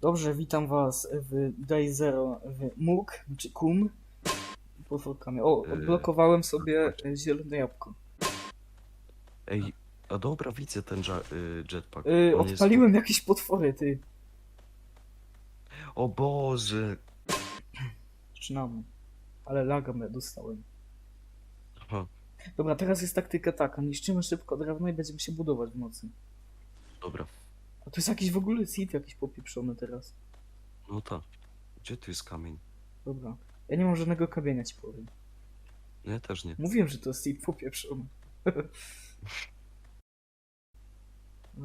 Dobrze, witam was w Day Zero w MUK, czy KUM. Potworkami. O, Yy, odblokowałem sobie zielone jabłko. Ej, a dobra, widzę ten ja- y, jetpack. Yy, On jest- odpaliłem jakieś potwory, ty. O Boże! Zaczynamy. Ale laga me dostałem. Aha, Dobra, teraz jest taktyka taka. Niszczymy szybko drewno i będziemy się budować w nocy. dobra. A to jest jakiś w ogóle seed jakiś popieprzony teraz. No tak. Gdzie tu jest kamień? Dobra. Ja nie mam żadnego kamienia, ci powiem. No ja też nie. Mówiłem, że to jest seed popieprzony.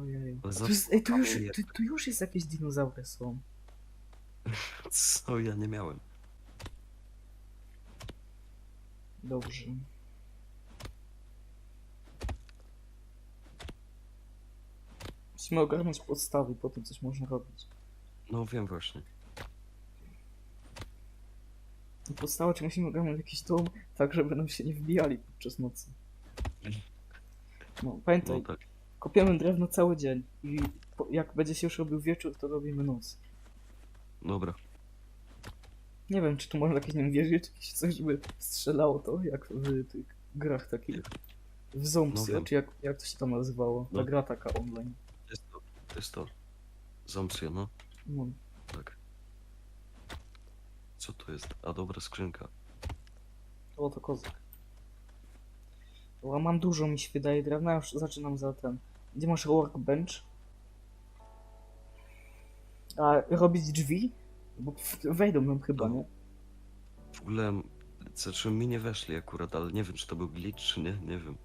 Ojej. A tu, jest, ej, tu, już, tu, tu już jest jakieś dinozaury są. Co ja nie miałem? Dobrze. Musimy ogarnąć podstawy, potem coś można robić. No wiem właśnie. I Podstawa, czy musimy ogarnąć jakiś dom, tak żeby nam się nie wbijali podczas nocy. No, pamiętaj, No tak. kopiemy drewno cały dzień i po, jak będzie się już robił wieczór, to robimy noc. Dobra. Nie wiem, czy tu można jakieś, nie wiem, wieże, czy jakieś coś, żeby strzelało to, jak w tych grach takich. W Zombie, wiem. czy jak, jak to się tam nazywało? Ta No. gra taka online. To jest to. Zombie, no. No. Tak. Co to jest? A dobra, skrzynka. O, to kozak. Dobra, mam dużo, mi się wydaje drewna, już zaczynam za ten. Gdzie masz workbench? A robić drzwi? Bo w- wejdą nam chyba, No. nie? W ogóle, znaczy mi nie weszli akurat, ale nie wiem, czy to był glitch, czy nie. Nie wiem.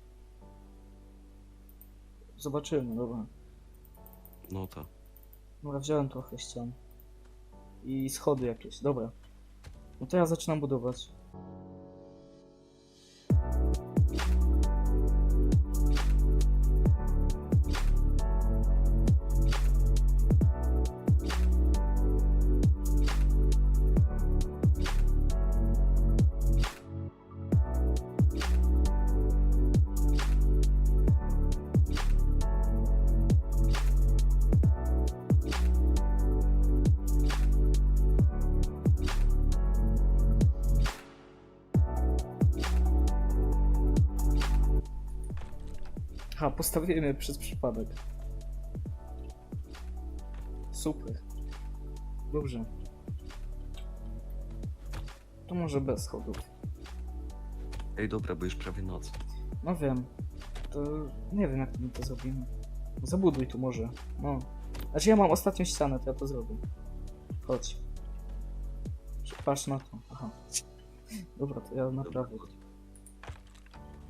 Zobaczymy, dobra. No tak. Dobra, wziąłem trochę ścian. I schody jakieś, dobra. No to ja zaczynam budować. Je przez przypadek. Super. Dobrze. To może bez schodów. Ej, dobra, bo już prawie noc. No wiem. To nie wiem jak my to zrobimy. Zabuduj tu może. No. Znaczy ja mam ostatnią ścianę, to ja to zrobię. Chodź. Patrz na to. Aha. Dobra, to ja naprawdę.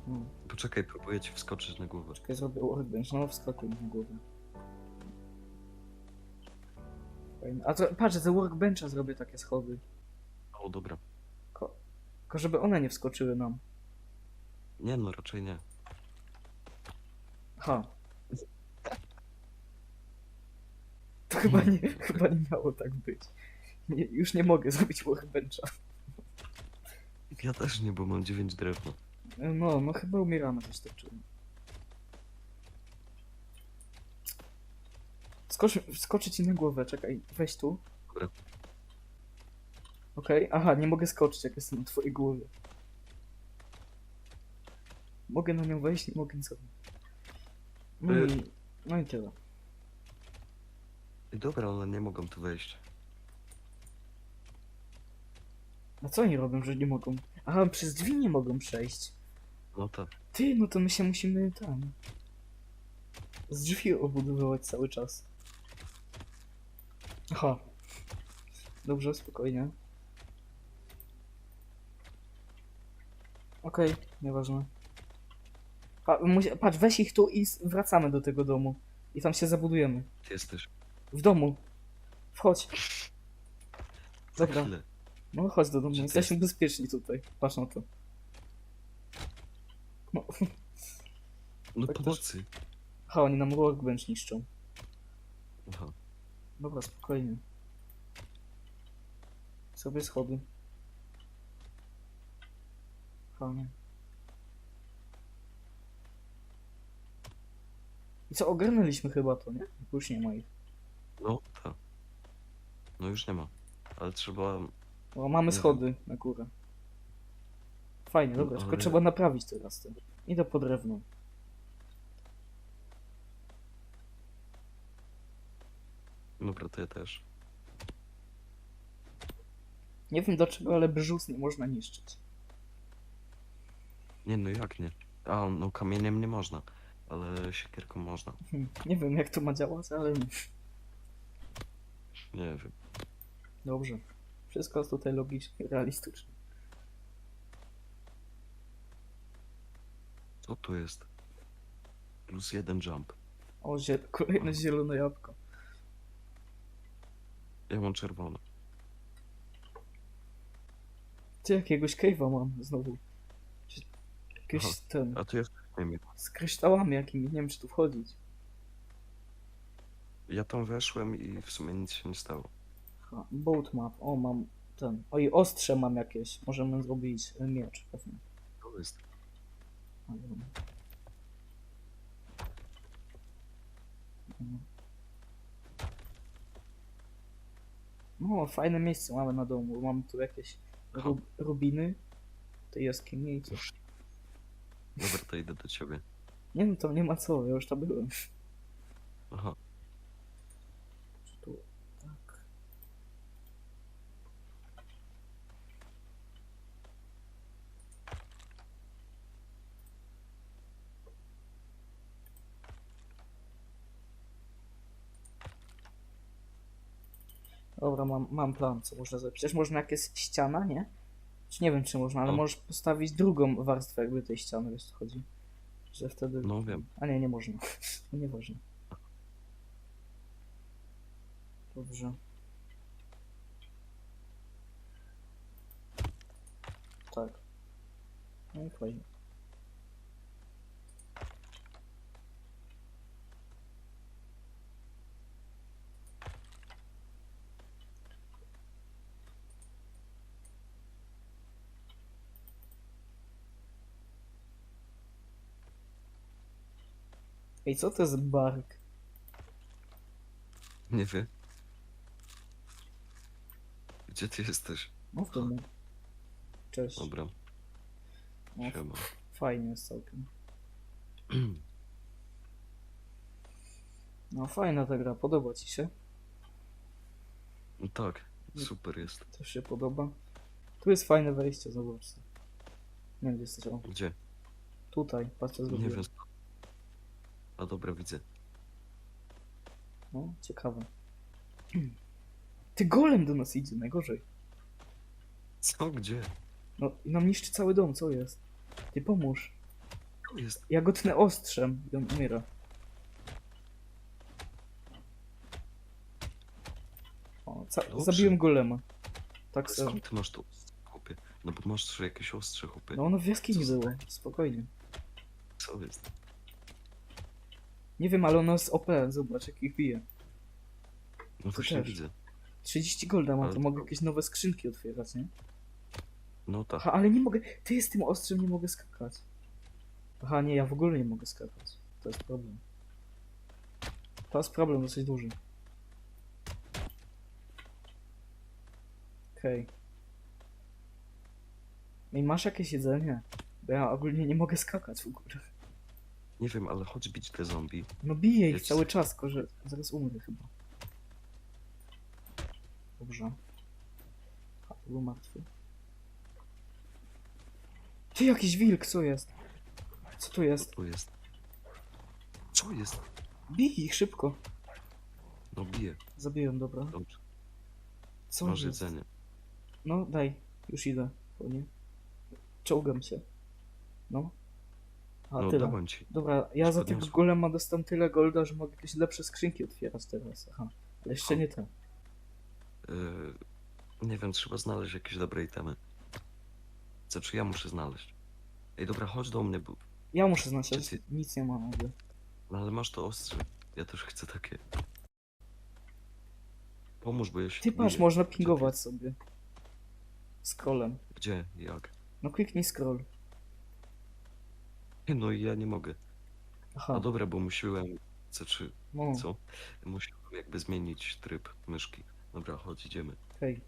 No. Poczekaj, próbuję ci wskoczyć na głowę. Czekaj, zrobię workbench. No, wskakuj na głowę. Fajnie. A to, patrz, za workbencha zrobię takie schody. O, dobra. Ko- Tylko żeby one nie wskoczyły nam. Nie no, raczej nie. Ha. To chyba nie, chyba nie miało tak być. Nie, już nie mogę zrobić workbencha. Ja też nie, bo mam 9 drewna. No, no chyba umieramy coś czuję. Skocz, skoczę ci na głowę, czekaj, weź tu. Dobra. Okej, aha, nie mogę skoczyć jak jestem na twojej głowie. Mogę na nią wejść, nie mogę nic. No Y- i, no i tyle. Dobra, one nie mogą tu wejść. A co oni robią, że nie mogą? Aha, przez drzwi nie mogą przejść. No tak. Ty, no to my się musimy tam. Z drzwi obudowywać cały czas. Aha. Dobrze, spokojnie. Okej, nieważne. Pa, musi- patrz, weź ich tu i wracamy do tego domu. I tam się zabudujemy. Ty jesteś. W domu. Wchodź. Dobra. No chodź do domu, jesteśmy bezpieczni tutaj. Patrz na to. No, No Tak też- pomocy. ha, oni nam workbench niszczą. Aha. Dobra, spokojnie. Sobie schody. Fajnie. I co, ogarnęliśmy chyba to, nie? Już nie ma ich. No, tak. No już nie ma. Ale trzeba... O, mamy schody na górę. Fajnie, dobra, tylko trzeba naprawić teraz to. Idę po drewno. Dobra, to ja też. Nie wiem dlaczego, ale brzus nie można niszczyć. Nie, no jak nie? A, no kamieniem nie można. Ale siekierką można. Hm, Nie wiem jak to ma działać, ale Nie wiem. dobrze. Wszystko jest tutaj logicznie, realistyczne. Co tu jest? Plus jeden jump. O, zie kolejne zielone jabłko. Ja mam czerwone. Ty jakiegoś cave'a mam znowu. Jakieś Aha. ten. A tu jest... Nie wiem. Z kryształami jakimi, nie wiem czy tu wchodzić. Ja tam weszłem i w sumie nic się nie stało. Ha, boat map, o mam ten. Oj, ostrze mam jakieś. Możemy zrobić miecz pewnie. To jest... No, fajne miejsce mamy na domu. Mamy tu jakieś rub rubiny. Tej jaskini i coś. Dobra, to idę do ciebie. Nie no, tam nie ma co, ja już tam byłem. Aha. Dobra, mam, mam plan, co można zrobić. Przecież można jak jest ściana, nie? Czy nie wiem, czy można, ale No. możesz postawić drugą warstwę jakby tej ściany, wiesz co chodzi? Że wtedy... No wiem. A nie, nie można. No nieważne. Dobrze. Tak. No i fajnie. Ej, co to jest bark? Nie wiem. Gdzie ty jesteś? No w domu. Cześć. Dobra, No, siema. fajnie jest całkiem. No fajna ta gra, podoba ci się? No tak, super jest. Też się podoba. Tu jest fajne wejście, zobacz. sobie. Nie wiem gdzie jesteś, o, Gdzie? tutaj, patrz co Nie zrobiłem. wiem. A dobra, widzę. No, ciekawe. Ty golem do nas idzie, najgorzej. Co? Gdzie? No i nam niszczy cały dom, co jest? Ty pomóż. Tu jest. Ja go tnę ostrzem i on umiera. O, ca- Dobrze. zabiłem golema. Tak sobie. Skąd ty masz to ostrze, chłopie? No bo masz jakieś ostrze, chłopie. No ono w jaskini było, spokojnie. Co jest? Nie wiem, ale ono jest OP, zobacz jak ich bije. No właśnie też. widzę. 30 golda mam, to to- mogę jakieś nowe skrzynki otwierać, nie? No tak. Aha, ale nie mogę, ty z tym ostrzem nie mogę skakać. Aha, nie, ja w ogóle nie mogę skakać. To jest problem. To jest problem dosyć duży. Okej. I masz jakieś jedzenie? Bo ja ogólnie nie mogę skakać w ogóle. Nie wiem, ale chodź bić te zombie. No biję ich Jest- cały czas, tylko że zaraz umrę chyba. Dobrze. A, był martwy. Ty, jakiś wilk, co jest? Co tu jest? tu jest? Co jest? Bij ich szybko. No bije. Zabiłem, dobra. Dobrze. Co Masz jest? jedzenie. No, daj. Już idę. Po nie. Czołgam się. No. A, No tyle. ci. Dobra, ja Już za tego golema dostałem tyle golda, że mogę jakieś lepsze skrzynki otwierać teraz. Aha. Ale jeszcze nie te. Yy, nie wiem, trzeba znaleźć jakieś dobre itemy. Znaczy ja muszę znaleźć. Ej, dobra, chodź do mnie, bo... Ja muszę Czy ty- nic nie mam. jakby. No ale masz to ostrze. Ja też chcę takie. Pomóż, bo ja się Ty patrz, można pingować sobie. Scrollem. Gdzie? Jak? No kliknij scroll. Nie, No i ja nie mogę. Aha, No dobra, bo musiałem... Znaczy, no. co? Musiałem jakby zmienić tryb myszki. Dobra, chodź, idziemy. Hej.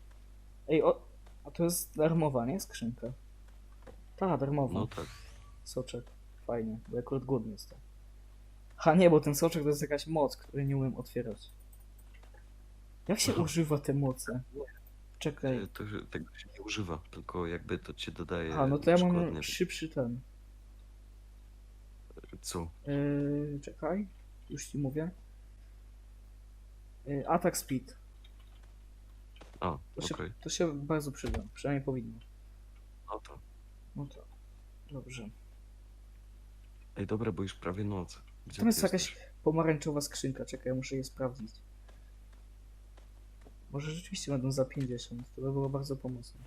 Ej, o... A to jest darmowa, nie? Skrzynka. Ta, darmowa. No tak. Soczek. Fajnie, bo akurat głodny jestem. Ha, nie, bo ten soczek to jest jakaś moc, której nie umiem otwierać. Jak się Aha. używa te moce? Czekaj. E, To, tego się nie używa, tylko jakby to ci dodaje A, no to ja mam przykładnie- szybszy ten. Co? Yy, czekaj, już ci mówię. Yy, attack speed. A, To się, okej. to się bardzo przyda, przynajmniej powinno. No to. No to, dobrze. Ej, dobra, bo już prawie noc. Gdzie Tam jest jakaś jesteś? pomarańczowa skrzynka, czekaj, ja muszę je sprawdzić. Może rzeczywiście będą za 50, to by było bardzo pomocne.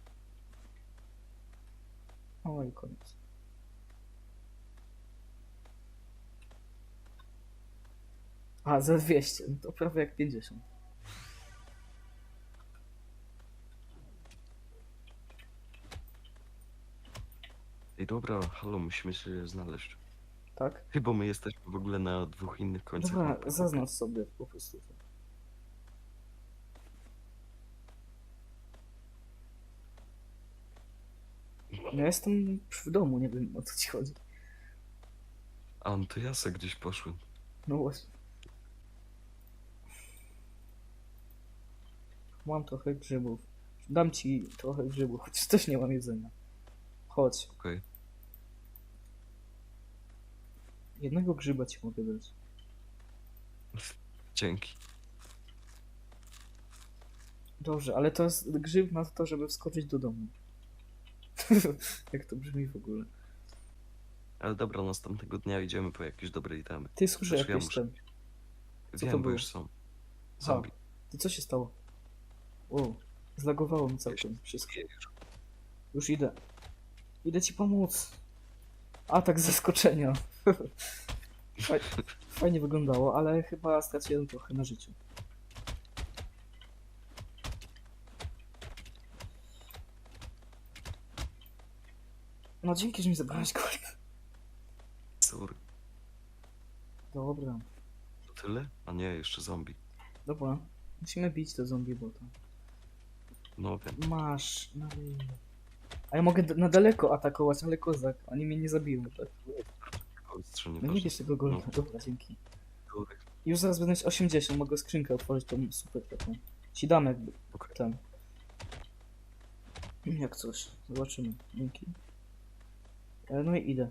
O i koniec. A, za 200, no to prawie jak 50. Ej, dobra, halo, musimy się znaleźć. Tak? Chyba my jesteśmy w ogóle na dwóch innych końcach. Dobra, mapy. zaznacz sobie po prostu. ja jestem w domu, nie wiem o co ci chodzi. A, no to ja se gdzieś poszłem. No właśnie. Mam trochę grzybów. Dam ci trochę grzybów, chociaż też nie mam jedzenia. Chodź. Okej. Jednego grzyba ci mogę dać. Dzięki. Dobrze, ale to jest grzyb na to, żeby wskoczyć do domu. Jak to brzmi w ogóle. Ale dobra, następnego dnia idziemy po jakieś dobre itemy. Ty słyszę Też ja jakieś muszę- ten. Wiem, to bo było? już są. Zombie. Ty co się stało? O, zlagowało mi całkiem wszystko. Już. Idę. Idę ci pomóc. Atak z zaskoczenia. Faj, fajnie wyglądało, ale chyba straciłem trochę na życiu. No dzięki, że mi zabrałeś gold. Sorry. Dobra, To tyle? A nie, jeszcze zombie. dobra. Musimy bić te zombie bota. No wiem. Masz, ryj. A ja mogę d- na daleko atakować, ale kozak. Oni mnie nie zabiją, tak? No nie bierz tego golda. Dobra, dzięki. Już zaraz będę mieć 80, mogę skrzynkę otworzyć, tą super taką. Ci dam jakby Okej. ten. Jak coś. Zobaczymy. Dzięki. E, No i idę.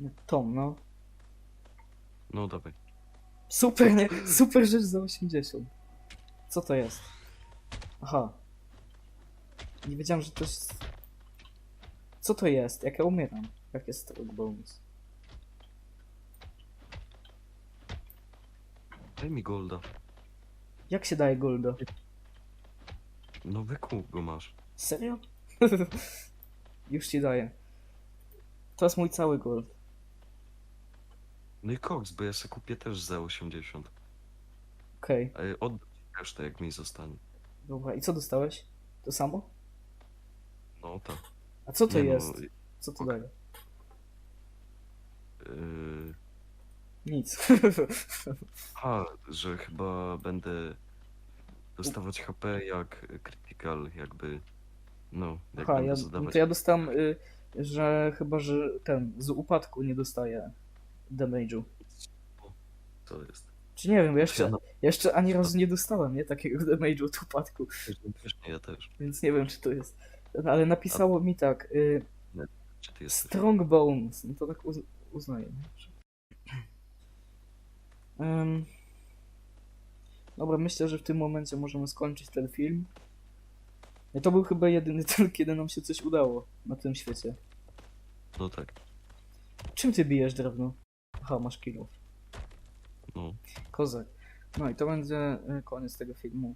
No, Tom, no. No dawaj. Super, nie? Super rzecz za 80. Co to jest? Aha. Nie wiedziałem, że to jest... Co to jest? Jak ja umieram? Jak jest to bonus? Daj mi golda. Jak się daje golda? No wykup go masz. Serio? Już ci daję. To jest mój cały gold. No i koks, bo ja se kupię też za 80. Okej, Ale oddam ci resztę, jak mi zostanie. dobra. I co dostałeś? To samo? No tak. A co to Nie no, jest? Co to daje? Yy... Nic. A, że chyba będę dostawać HP jak critical, jakby. No, jak Aha, będę ja, no zadawać. to ja dostałem, y, że chyba, że ten, z upadku nie dostaje damage'u. To jest. Czy nie wiem, bo Ja jeszcze, jeszcze ani razu nie dostałem, nie? Takiego damage'u od upadku, też ja też. więc nie wiem, czy to jest. Ale napisało mi tak, y? Strong Bones, no to tak uz uznaję. Em, dobra, myślę, że w tym momencie możemy skończyć ten film. To był chyba jedyny ten, kiedy nam się coś udało na tym świecie. No tak. Czym ty bijesz drewno? Aha, masz kilo. No. Kozak. No i to będzie y, koniec tego filmu.